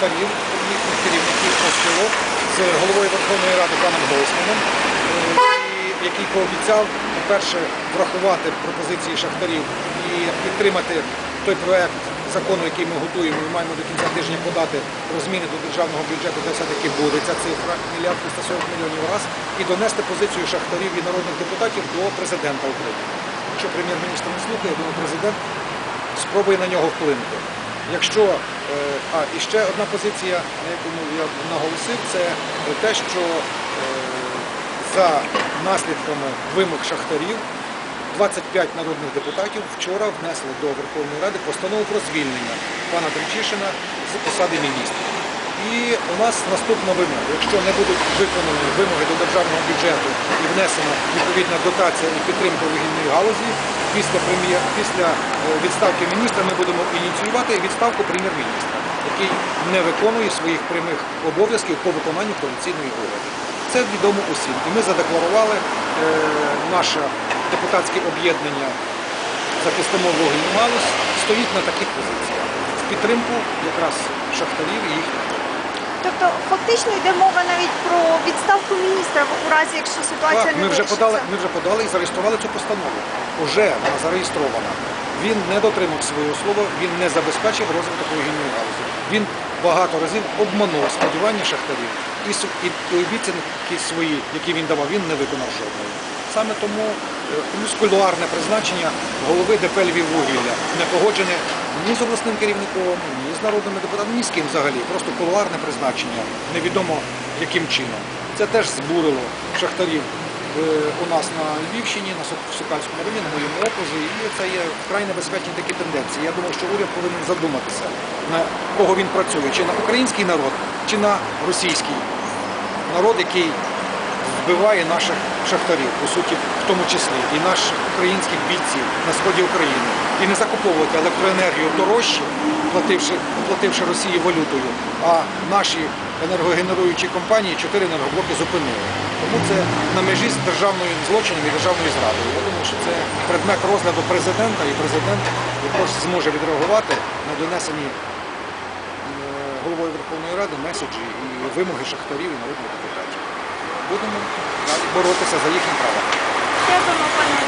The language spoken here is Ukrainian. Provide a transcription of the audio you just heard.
шахтарів, їхніх керівників профспілок з головою Верховної Ради паном Гройсманом, який пообіцяв, по-перше, врахувати пропозиції шахтарів і підтримати той проект закону, який ми готуємо і маємо до кінця тижня подати про зміни до державного бюджету, де все-таки буде ця цифра мільярд 340 мільйонів раз, і донести позицію шахтарів і народних депутатів до президента України. Якщо прем'єр-міністр не слухає, думаю, президент спробує на нього вплинути. Якщо е, а і ще одна позиція, на яку ну, я наголосив, це те, що е, за наслідками вимог шахтарів 25 народних депутатів вчора внесли до Верховної Ради постанову про звільнення пана Демчишина з посади міністра. І у нас наступна вимога. Якщо не будуть виконані вимоги до державного бюджету і внесена відповідна дотація і підтримка вугільної галузі, після прем'єр, після е, відставки міністра ми будемо ініціювати відставку прем'єр-міністра, який не виконує своїх прямих обов'язків по виконанню коаліційної угоди. Це відомо усім. І ми задекларували е, наше депутатське об'єднання захистимо вугільну галузь, стоїть на таких позиціях в підтримку якраз шахтарів і їхніх. Тобто фактично йде мова навіть про відставку міністра в- у разі, якщо ситуація Так, не ми вже вирішиться. подали, ми вже подали і зареєстрували цю постанову. Уже вона зареєстрована. Він не дотримав свого слова, він не забезпечив розвиток вугільної галузі. Він багато разів обманув сподівання шахтарів і, су- і, і обіцянки свої, які він давав, він не виконав жодної. Саме тому плюс кулуарне призначення голови ДП Львіввугілля не погоджене ні з обласним керівником, ні з народними депутатами, ні з ким взагалі. Просто кулуарне призначення, невідомо яким чином. Це теж збурило шахтарів е, у нас на Львівщині, на Сок- Сокальському районі, на моєму окрузі, і це є вкрай небезпечні такі тенденції. Я думаю, що уряд повинен задуматися, на кого він працює, чи на український народ, чи на російський народ, який вбиває наших шахтарів, по суті, в тому числі, і наших українських бійців на сході України. І не закуповувати електроенергію дорожче, плативши, плативши Росії валютою, а наші енергогенеруючі компанії чотири енергоблоки зупинили. Тому це на межі з державною злочином і державною зрадою. Я думаю, що це предмет розгляду президента, і президент також зможе відреагувати на донесені е, головою Верховної Ради меседжі і вимоги шахтарів і народних депутатів. Будемо боротися за їхні права. Дякуємо, пане